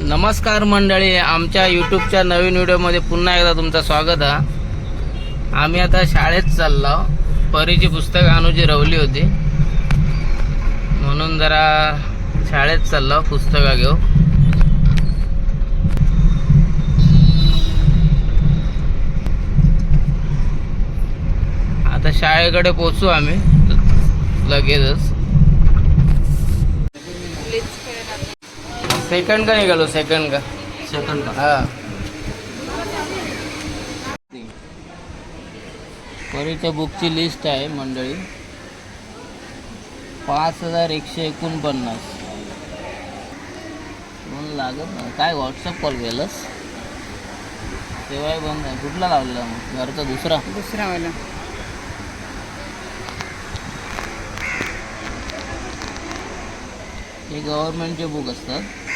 नमस्कार मंडळी आमच्या यूट्यूबच्या नवीन व्हिडिओमध्ये पुन्हा एकदा तुमचं स्वागत आहे आम्ही आता शाळेत चाललो. परीची पुस्तकं अनुजी रवली होती. म्हणून जरा शाळेत चाललो पुस्तकं घेऊ. आता शाळेकडे पोचू आम्ही लगेचच. सेकंड का निघालो सेकंड का सेकंड का हा परीच्या बुकची लिस्ट आहे मंडळी पाच हजार एकशे एकोणपन्नास फोन लागत ना काय व्हॉट्सअप कॉल केलंस तेव्हाही बंद आहे कुठला लावलेला मग घरचा दुसरा दुसरा वाला हे गव्हर्नमेंटचे बुक असतात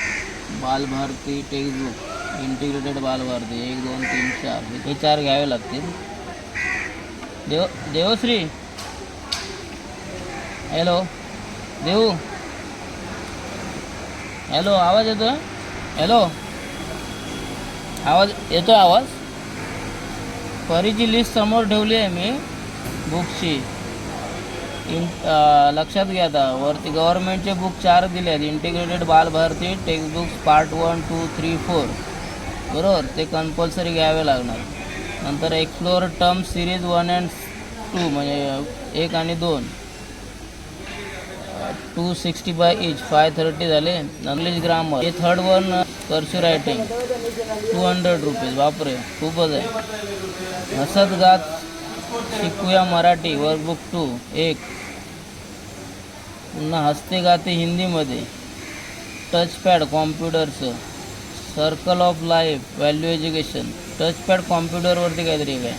बालभारती टेक्स्टबुक इंटिग्रेटेड बालभारती एक दोन तीन चार. हे चार घ्यावे लागतील. देव देवश्री. हॅलो देऊ. हॅलो आवाज येतो हॅलो आवाज येतो आवाज? परीची लिस्ट समोर ठेवली आहे मी बुकची इन लक्षात घ्या आता. वरती गव्हर्नमेंटचे बुक चार दिले आहेत integrated Balbharati textbooks part one two three four बरोबर? ते कंपल्सरी घ्यावे लागणार. नंतर explore term series one and two म्हणजे एक आणि दोन. Two sixty by each five thirty झाले. इंग्लिश ग्रामर हे third one cursive writing two hundred rupees बापरे. खूपच आहे. हसत गात शिकूया मराठी वर्कबुक टू एक. पुन्हा हस्ते गाते हिंदीमध्ये. Touchpad कॉम्प्युटरचं circle of life value education touchpad कॉम्प्युटरवरती काहीतरी काय?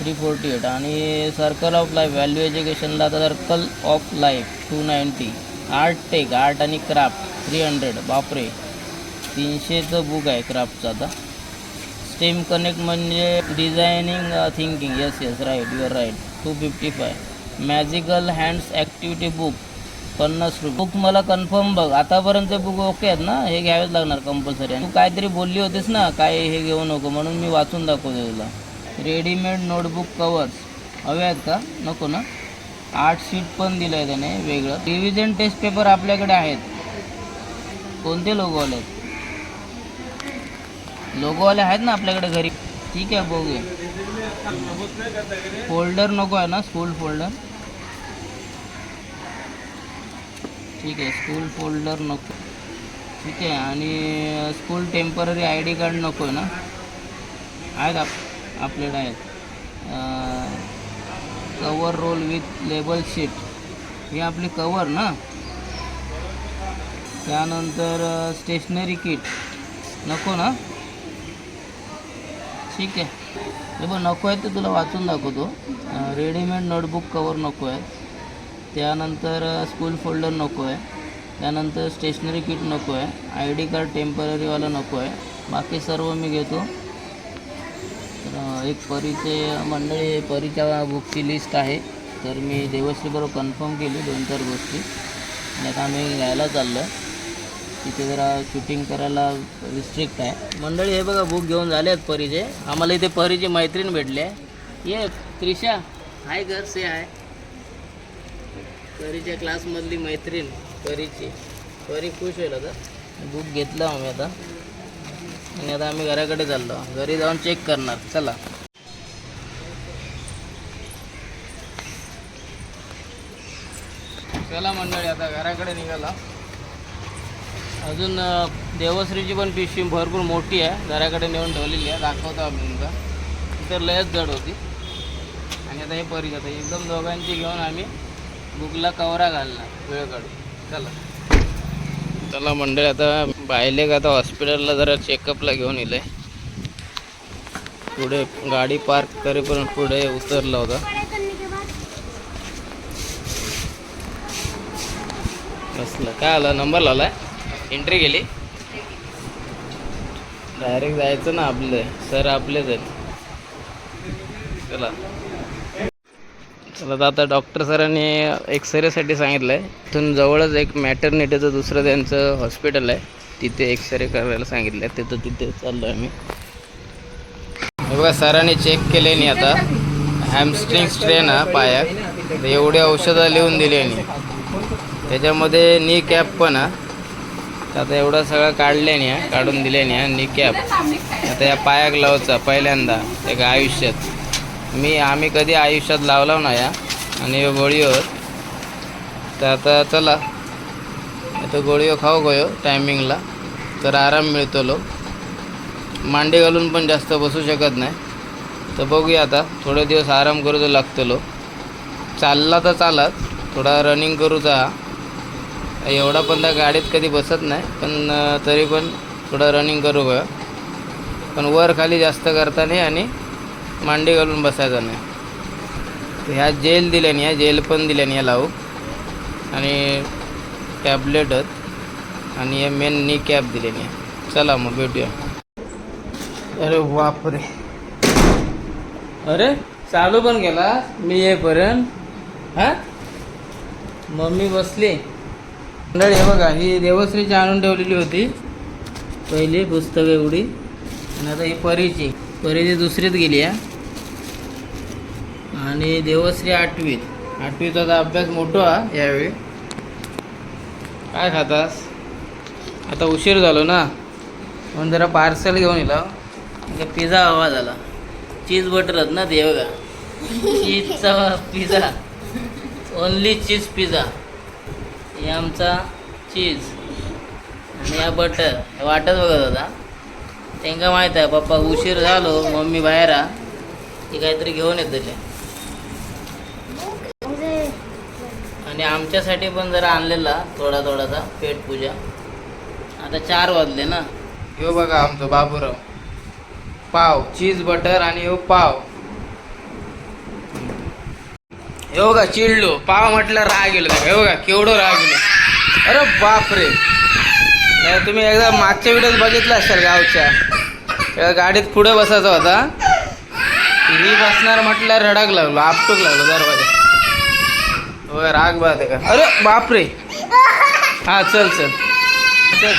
थ्री फोर्टी एट आणि सर्कल ऑफ लाईफ व्हॅल्यू एज्युकेशनला आता circle of life two ninety art tech art आणि क्राफ्ट थ्री हंड्रेड बापरे. तीनशेचं बुक आहे क्राफ्टचं आता. स्टेम कनेक्ट म्हणजे designing thinking yes yes right your right two fifty five magical hands activity book पन्नास रुपये. बुक मला कन्फर्म बघ. आतापर्यंत बुक ओके आहेत ना? हे घ्यावेच लागणार कंपल्सरी तू काहीतरी बोलली होतीस ना? काय हे घेऊ नको. म्हणून मी वाचून दाखवतो तुला. रेडीमेड नोटबुक कवर्स हवे आहेत का? नको ना? आठ शीट पण दिलं आहे त्याने वेगळं. रिव्हिजन टेस्ट पेपर आपल्याकडे आहेत. कोणते लोगो आले आहेत लोगोवाले आहेत ना आपल्याकडे घरी. ठीक आहे बघूया. फोल्डर नको आहे ना स्कूल फोल्डर ठीक आहे स्कूल फोल्डर नको. ठीक आहे आणि school temporary I D card नको आहे ना? आहेत आप आपल्याकडे आहेत. Cover roll with label sheet ही आपली कवर ना? त्यानंतर स्टेशनरी किट नको ना? ठीक आहे. हे बघ नको आहे ते तुला वाचून दाखवतो. रेडीमेड नोटबुक कवर नको आहे. त्यानंतर स्कूल फोल्डर नको आहे. त्यानंतर स्टेशनरी किट नको आहे. आय डी कार्ड टेम्पररीवाला नको आहे. बाकी सर्व मी घेतो. तर एक परीचे मंडळी परीच्या बुकची लिस्ट आहे. तर मी देवश्रीबरोबर कन्फर्म केली दोन चार गोष्टी. नाही का आम्ही घ्यायला चाललो आहे तिथे जरा शूटिंग करायला रिस्ट्रिक्ट आहे. मंडळी हे बघा बुक घेऊन झाले आहेत परीचे आम्हाला इथे परीची मैत्रीण भेटली आहे. ये त्रिशा. हाय घर से आहे परीच्या क्लासमधली मैत्रीण परीची. परी खुश होईल आता. बुक घेतलं आम्ही आता. आणि आता आम्ही घराकडे चाललो. घरी जाऊन चेक करणार. चला. चला मंडळी आता घराकडे निघाला. अजून देवश्रीची पण पिशवी भरपूर मोठी आहे. घराकडे नेऊन ठेवलेली आहे. दाखवतो आम्ही तुमचा. तर लयच जड होती. आणि आता हे परी आता एकदम दोघांची घेऊन आम्ही बुकला कवरा घालणार वेळ काढू चला. चला मंडळी आता बायलेक आता हॉस्पिटलला जरा चेकअपला घेऊन येलं. आहे पुढे गाडी पार्क करेपर्यंत पुढे उतरला होता. कसलं काय आलं? नंबर लावलाय? एंट्री केली डायरेक्ट जायचं ना आपलं. सर आपलेच आहेत. चला. चला तर आता डॉक्टर सरांनी एक्सरेसाठी सांगितलं आहे इथून जवळच एक मॅटर्निटीचं दुसरं त्यांचं हॉस्पिटल आहे. तिथे एक्सरे करायला सांगितलं आहे तिथं तिथे चाललो आहे मी बघा सरांनी चेक केले नाही आता. हॅमस्ट्रिंग स्ट्रेन हा पायात. एवढी औषधं लिहून दिली आणि त्याच्यामध्ये नी कॅप पण हा. आता एवढं सगळं काढले नाही हा, काढून दिले नाही हा, कॅप आता या पायाक लावचा पहिल्यांदा एका आयुष्यात. मी आम्ही कधी आयुष्यात लावला नाही या आणि गोळीवर. तर आता चला आता गोळीवर खाऊ गयो टायमिंगला तर आराम मिळतो लोक. मांडी घालून पण जास्त बसू शकत नाही. तर बघूया आता थोडे दिवस आराम करूचं लागतो चालला तर चालत थोडा रनिंग करूचा एवढा पण त्या गाडीत कधी बसत नाही पण तरी पण थोडं रनिंग करू गं पण वर खाली जास्त करता नाही आणि मांडी घालून बसायचं नाही. तर ह्या जेल दिल्याने ह्या जेल पण दिल्याने या लावू. आणि टॅबलेटच आणि हे मेन नी कॅप दिल्याने चला मग भेटूया. अरे बापरे. अरे चालू पण केला मी येईपर्यंत? हा? मम्मी बसली. मंडळी हे बघा ही देवश्रीची आणून ठेवलेली होती. पहिली पुस्तक एवढी. आणि आता ही परीची. परीची दुसरीत गेली आहे आणि देवश्री आठवीत. आठवीचा आता अभ्यास मोठो हा यावेळी. काय खातास? आता उशीर झालो ना. म्हणून जरा पार्सल घेऊन येला पिझ्झा हवा झाला चीज बटरच ना ते बघा. चीजचा पिझ्झा ओनली चीज पिझ्झा हे आमचा चीज आणि हा बटर हे वाटत बघत होता. त्यांना माहीत आहे पप्पा उशीर झालो मम्मी बाहेर आ ती काहीतरी घेऊन येत ते आणि आमच्यासाठी पण जरा आणलेला थोडा थोडासा पेट पूजा. आता चार वाजले ना. ह्यो बघा आमचं बाबूराव. पाव चीज बटर आणि ह्यो पाव. हे बघा चिडलो. पाव म्हटलं राग गेलो हे बघा केवढं राग गेलो अरे बापरे. नाही तुम्ही एकदा मागच्या व्हिडिओत बघितला असाल गावच्या? गाडीत पुढे बसायचा होता. ही बसणार म्हटलं रडाक लागलो आपटूक लागलो दरवाजा. हो राग बात आहे का? अरे बापरे. हा चल चल. चल.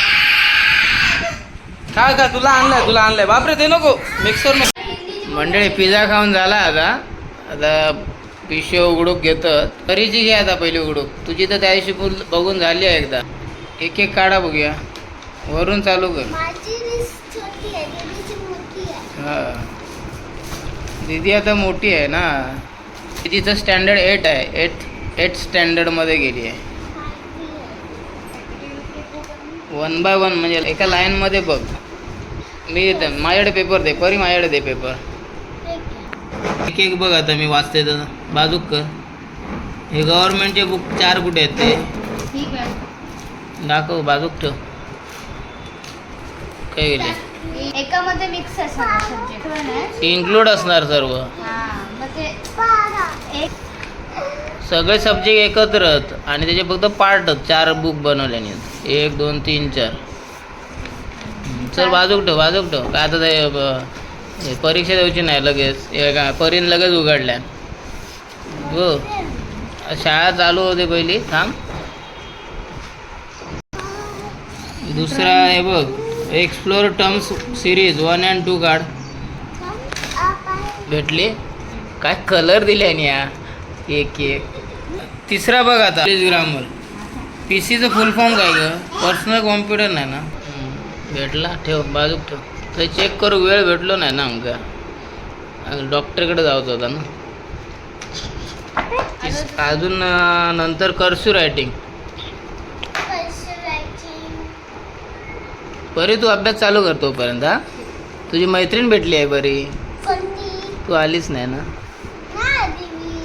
काय का तुला आणलाय तुला आणलाय. बापरे ते नको. मिक्सर नको मंडळी पिझ्झा खाऊन झाला आता. आता पिशव उघडूक घेतात तरीची घे आता पहिली उघडूक. तुझी तर त्या दिवशी फुल बघून झाली आहे एकदा. एक एक काढा बघूया. वरून चालू कर. हा. दीदी आता मोठी आहे ना? तिचं स्टँडर्ड एट आहे. एट एट स्टँडर्डमध्ये गेली आहे. वन बाय वन म्हणजे एका लाईनमध्ये बघ. मी माझ्याकडे पेपर दे. परी माझ्याकडे दे पेपर एक एक बघ आता मी वाचते तर. बाजूक कर. हे गव्हर्नमेंटचे बुक चार कुठे आहेत ते? ठीक आहे. दाखव बाजूक ठेव. काय गेले एकामध्ये मिक्स असणार सब्जेक्ट इन्क्लूड असणार सर्व. हा सगळे सब्जेक्ट एकत्रच आणि त्याचे फक्त पार्टच चार बुक बनवल्याने. एक दोन तीन चार. चल बाजूक ठेव बाजूक ठेव. काय आता ते परीक्षा द्यायची नाही लगेच. हे परीन लगेच उघडल्या. हो. शाळा चालू होते पहिली थांब. दुसरा आहे बघ explore terms series one and two काढ. भेटले? काय कलर दिले या? एक एक. तिसरा बघ आता. ग्रामर पी सीचं फुल फॉर्म काय ग? पर्सनल कॉम्प्युटर नाही ना? भेटला ठेव बाजूक ठेव. तर चेक करू वेळ भेटलो नाही ना आमका डॉक्टरकडे जावत होता ना? तिस- अजून नंतर करसू रायटिंग बरी तू अभ्यास चालू कर तोपर्यंत हा. तुझी मैत्रीण भेटली आहे बरी तू आलीच नाही ना.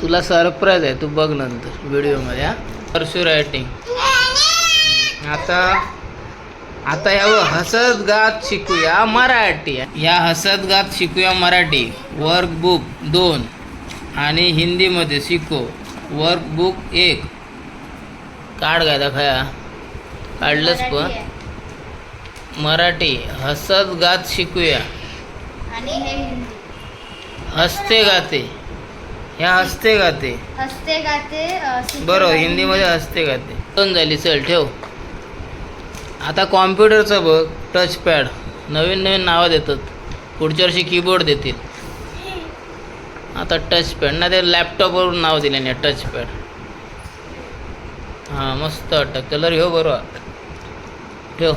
तुला सरप्राईज आहे तू बघ नंतर व्हिडिओमध्ये हा. परशू रायटिंग आता आता या हसत गात शिकूया मराठी. या हसत गात शिकूया मराठी. वर्कबुक दोन. आणि हिंदीमध्ये शिको. वर्कबुक एक. काढ काय दाखया काढलंच पण. मराठी. हसत गात शिकूया. हसते गाते. ह्या हसते गाते. हसते गाते बरोबर. हिंदीमध्ये हसते गाते. दोन झाली चल ठेव. आता कॉम्प्युटरचं बघ टच पॅड नवीन नवीन नावं देतात. पुढच्या वर्षी कीबोर्ड देतील. आता टचपॅड नाही ना ते लॅपटॉपवरून नाव दिले नाही टचपॅड हां मस्त वाटतं. कलर घेऊ बरोबर ठेव.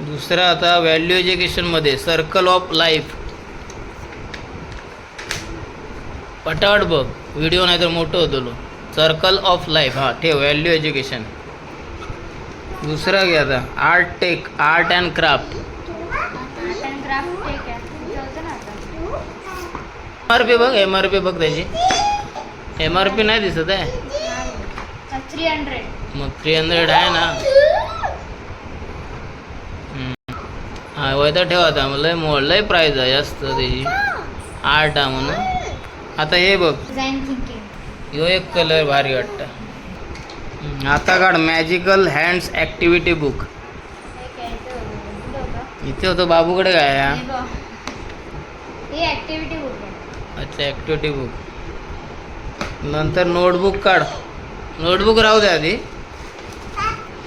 दुसरा आता व्हॅल्यू एज्युकेशनमध्ये सर्कल ऑफ लाईफ पटावट बघ. व्हिडिओ नाही तर मोठं होतो सर्कल ऑफ लाईफ हा ठेव. व्हॅल्यू एज्युकेशन दुसरा घे आता. Art tech art and craft art and craft tech आहे तुमचं होतं ना आता एम आर पी बघ एम आर पी बघ त्याची. एम आर पी नाही दिसत आहे. थ्री हंड्रेड मग थ्री हंड्रेड आहे ना. हा वैदा ठेवा आता. मग लय मोड लय प्राईज आहे जास्त त्याची. आर्ट आहे म्हणून. आता हे बघ. ह्यो एक कलर भारी वाटतं. आता काढ. मॅजिकल हँड्स ॲक्टिव्हिटी बुक इथे होतं. बाबूकडे काय आहे? हा? ऍक्टिव्हिटी बुक अच्छा ॲक्टिव्हिटी बुक नंतर नोटबुक काढ. नोटबुक राहू दे आधी.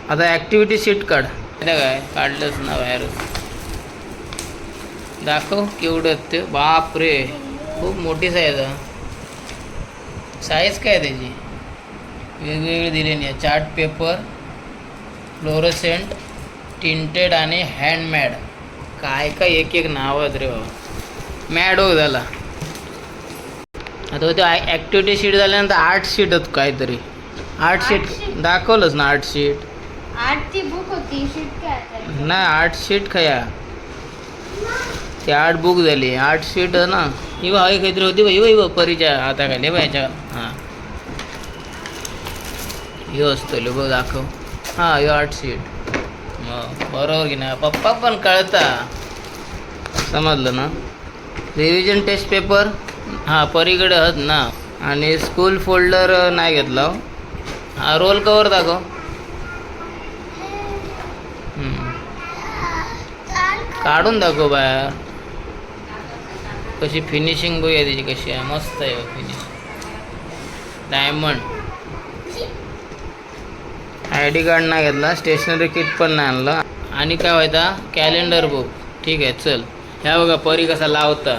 आता ॲक्टिव्हिटी शीट काढ. काय काढलंच ना बाहेर दाखव केवढं ते. बाप रे खूप मोठी साईज आहे. साईज काय आहे त्याची? वेगवेगळी दिलेली आहे चार्ट पेपर फ्लोरोसेंट टिंटेड आणि हँडमॅड काय काय एक एक नाव आहेत रे बाबा. मॅड हो झाला. आता ते ॲक्टिव्हिटी शीट झाल्यानंतर आर्ट शीट होत काहीतरी. Art sheet? दाखवलंच ना आर्ट शीट आर्ट ती बुक होती शीट काय आता? नाही आर्ट शीट खया. ती आर्ट बुक झाली. आर्ट शीट ना. ही बा ही काहीतरी होती बाई बाई परीच्या हाताखाली बा ह्याच्या हां. ह्यो असतो बघ दाखव. हां ह्यो आर्ट शीट मग बरोबर की नाही? पप्पा पण कळता. समजलं ना? रिव्हिजन टेस्ट पेपर हां परीकडे आहेत ना. आणि स्कूल फोल्डर नाही घेतला. हो. हा रोल कवर दाखव काढून दाखव बाहेर कशी फिनिशिंग बघूया त्याची कशी आहे. मस्त आहे finishing diamond I D card नाही घेतला. स्टेशनरी किट पण नाही आणलं. आणि काय व्हायचा कॅलेंडर बुक ठीक आहे चल. ह्या बघा परी कसा लावता.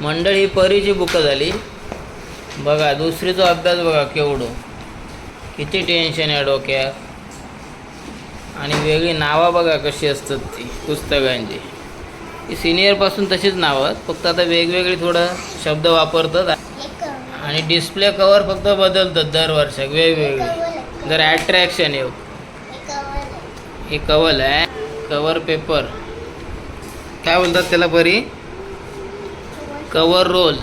मंडळ ही परीची बुकं झाली. बघा दुसरीचो अभ्यास बघा केवढो. किती टेन्शन आहे डोक्यात. आणि वेगळी नावं बघा कशी असतात ती पुस्तकांची. ती सिनियरपासून तशीच नावं आहेत. फक्त आता वेगवेगळी थोडं शब्द वापरतात. आणि डिस्प्ले कवर फक्त बदलतात दर वर्षाक वेगवेगळे. जर ॲट्रॅक्शन येऊ हे कवल आहे. Cover paper. काय बोलतात त्याला Pari? Cover roll.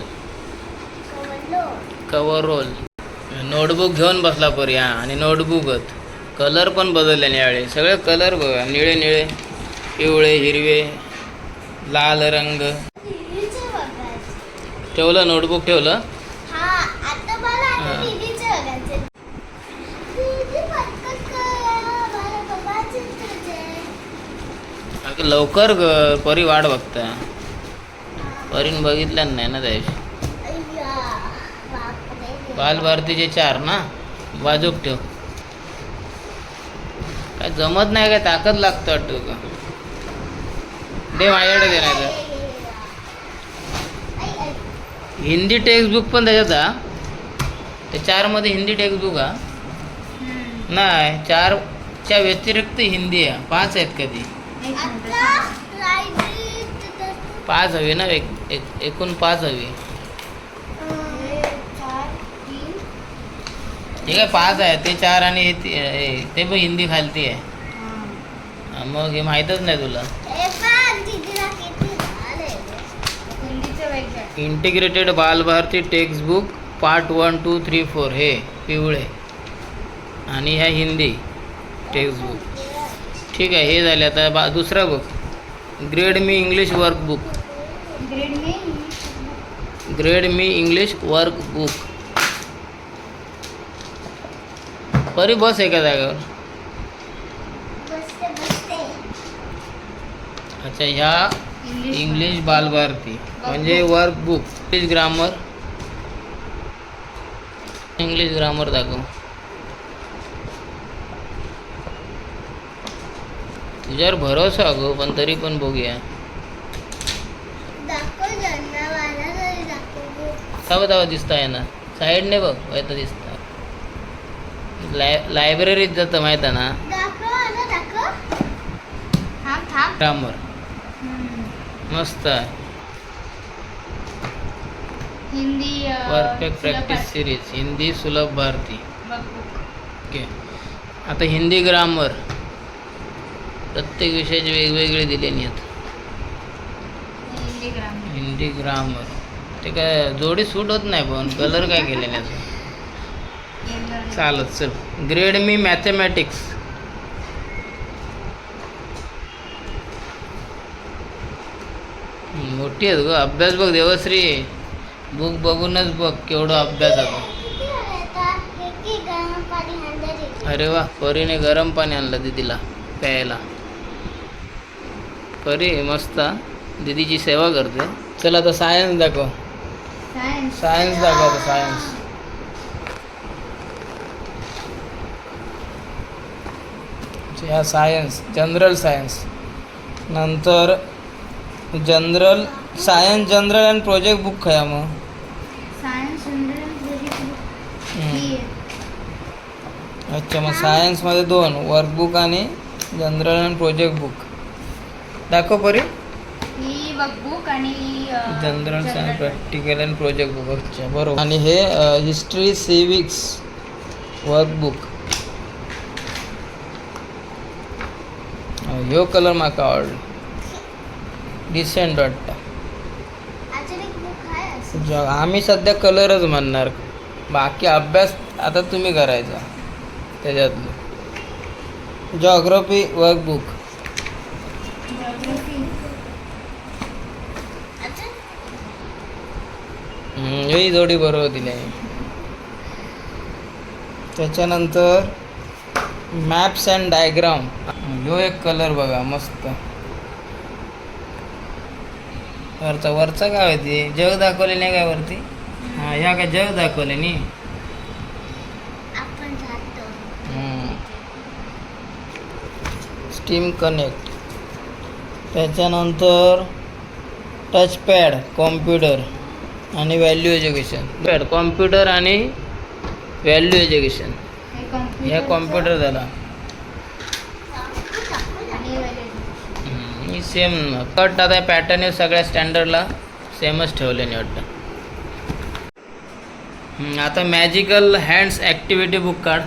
Cover roll. Notebook घेऊन बसला परी हा आणि नोटबुकच कलर पण बदलले निळे सगळे कलर बघा. निळे निळे पिवळे हिरवे लाल रंग. ठेवलं नोटबुक ठेवलं? लवकर परी वाट बघता परीन बघितलं नाही ना त्या दिवशी अय्या, बापरे. बालभारतीचे चार ना? बाजूक ठेव. काय जमत नाही काय ताकद लागतं वाटतं का? दे माझ्याकडे दे नाही तर. हिंदी टेक्स्टबुक पण त्याच्यात हा? ते चारमध्ये हिंदी टेक्स्टबुक हा. नाही चारच्या व्यतिरिक्त हिंदी आहे. पाच आहेत का पाच हवी ना एक एक- एकूण पाच हवी. ठीक आहे पाच आहे. ते चार आणि हे ती- ते पण हिंदी खालती आहे. हा, मग हे माहीतच नाही तुला. Integrated Balbharati textbook part one two three four हे पिवळे. आणि ह्या हिंदी टेक्स्टबुक ठीक आहे हे झाले. आता बा दुसरा book grade me English workbook grade me grade me English workbook Pari बस एका जागेवर? बसते बसते. अच्छा ह्या इंग्लिश बालभारती म्हणजे work book English grammar English grammar दाखव. तुझ्यावर भरोसा अगो पण तरी पण बघूया. थांबा थांबा दिसता आहे ना. साईडने बघ येतं दिसतं लाय लायब्ररीत जातं माहिती आहे ना? ग्रामर मस्त आहे. Hindi perfect practice series Hindi Sulabh Bharati. Okay आता हिंदी ग्रामर प्रत्येक विषयाचे वेगवेगळे दिलेले आहेत. हिंदी ग्रामर. ते काय जोडी सूट होत नाही पण कलर काय केलेले आहेत? चालत चल. ग्रेड मी मॅथमॅटिक्स मोठी आहेत ग अभ्यास बघ देवश्री. बुक बघूनच बघ केवढं अभ्यास आहे अरे वा परीने गरम पाणी आणलं दीदीला प्यायला. परी मस्त. दीदीची सेवा करते. चल आता सायन्स दाखव. सायन्स दाखव आता सायन्स ह्या सायन्स जनरल सायन्स नंतर general science general and project book खया मग. अच्छा मग सायन्समध्ये दोन वर्कबुक आणि जनरल अँड प्रोजेक्ट बुक दाखव परी. ही आणि general science practical and project book अच्छा बरोबर. आणि हे हिस्ट्री सिविक्स वर्कबुक ह्यो कलर म्हाका आवडलो. डिसेंट वाटता. जग आम्ही सध्या कलरच म्हणणार. बाकी अभ्यास आता तुम्ही करायचा. त्याच्यातलं. जॉग्रफी वर्कबुक ही जोडी बरोबर दिली. आहे त्याच्यानंतर मॅप्स अँड डायग्राम. ह्यो एक कलर बघा मस्त. वरचा वरचा काय होती? जग दाखवले नाही काय वरती? हां ह्या काय जग दाखवले नी आपण जातो. स्टीम कनेक्ट त्याच्यानंतर टचपॅड कॉम्प्युटर आणि व्हॅल्यू एज्युकेशन कॉम्प्युटर आणि व्हॅल्यू एज्युकेशन हे कॉम्प्युटर ह्या कॉम्प्युटर झाला. ही सेम कट आता पॅटर्न सगळ्या स्टँडर्डला सेमच ठेवले नाही वाटतं. आता मॅजिकल हँड्स ॲक्टिव्हिटी बुक काढ.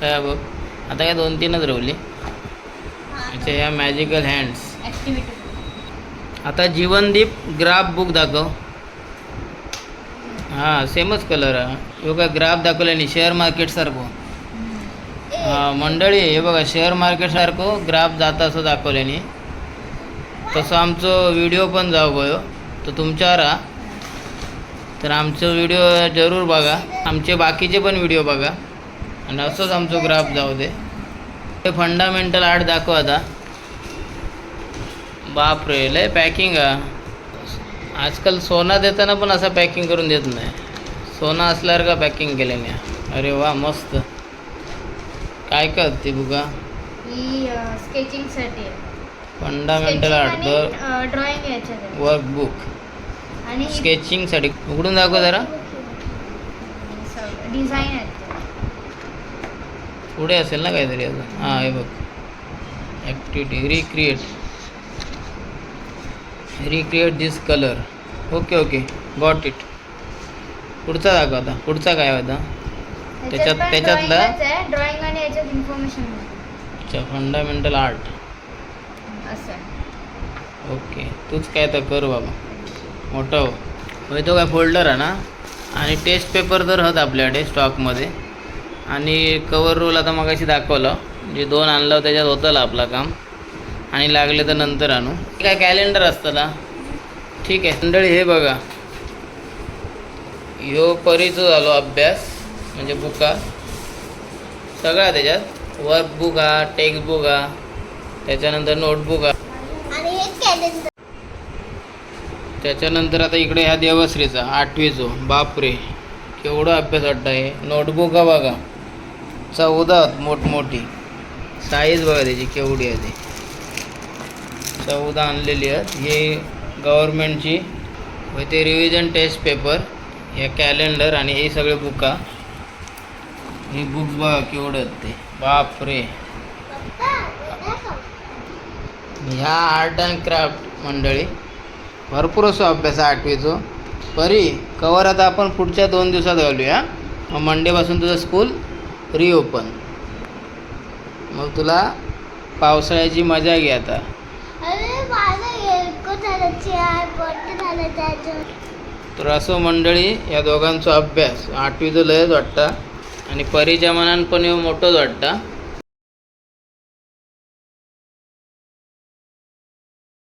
काय बघ. आता काय दोन तीनच रवली अच्छा ह्या मॅजिकल हँड्स. आता जीवनदीप ग्राफ बुक दाखव. हां सेमच कलर आहे ह्यो ग्राफ दाखवल्याने नाही शेअर मार्केटसारखं हां मंडळी हे बघा शेअर मार्केटसारखं ग्राफ जाता असं दाखवले नाही तसं आमचं व्हिडिओ पण जाऊ गयो तर तुमच्यावर हा तर आमचं व्हिडिओ जरूर बघा. आमचे बाकीचे पण व्हिडिओ बघा. आणि असंच आमचं ग्राफ जाऊ दे. ते फंडामेंटल आर्ट दाखवा आता. बापरे लय पॅकिंग आहे. आजकाल सोना देताना पण असं पॅकिंग करून देत नाही. सोना असल्यावर का पॅकिंग केलं नाही अरे वा मस्त. काय होती बुका ही स्केचिंगसाठी फंडामेंटल आर्ट ड्रॉइंग याच्यात वर्क बुक आणि स्केचिंगसाठी उघडून दाखव जरा. डिझाईन पुढे असेल ना काहीतरी अजून? हां हे बघ. Activity recreate recreate this colour okay okay got it पुढचा दाखव आता. पुढचा काय होता? त्याच्यात- त्याच्यातला- ड्रॉइंग आणि याच्यात इन्फॉर्मेशन अच्छा फंडामेंटल आर्ट असं. ओके तूच काय तर कर बाबा. मोठं हो. तो काय फोल्डर आहे ना? आणि टेस्ट पेपर तर होत आपल्याकडे स्टॉकमध्ये आणि कवर रोल आता मगाशी दाखवलं. जे दोन आणलं त्याच्यात होतं आपलं काम. आणि लागले तर नंतर आणू. काय कॅलेंडर असतं ना ठीक आहे. मंडळी हे बघा. ह्यो परीचो झालो अभ्यास म्हणजे बुका. सगळा त्याच्यात. वर्कबुक हा टेक्स्टबुक हा त्याच्यानंतर नोटबुक हा. हे त्याच्यानंतर आता इकडे ह्या देवश्रीचा आठवीचो. बापरे केवढा अभ्यास वाटतं आहे नोटबुक बघा. चौदा मोठमोठी. साईज बघा त्याची केवढी आहे ती. चौदा आणलेली आहेत. हे गव्हर्मेंटची व ते रिव्हिजन टेस्ट पेपर हे कॅलेंडर आणि हे सगळे बुका हे बुक्स बघा केवढे आहेत ते. बाप रे ह्या आर्ट अँड क्राफ्ट मंडळी भरपूर असो अभ्यास आहे आठवीचो. परी कवर आता आपण पुढच्या दोन दिवसात घालूया. मग मंडेपासून तुझं स्कूल रिओपन मग तुला पावसाळ्याची मजा घे आता अरे माझं येडकं झालं चेअर बट झालं त्याचं तर असं मंडळी या दोघांचा अभ्यास आठवीचं लयच वाटतं आणि परीच्या पण ह्यो मोठंच वाटतं.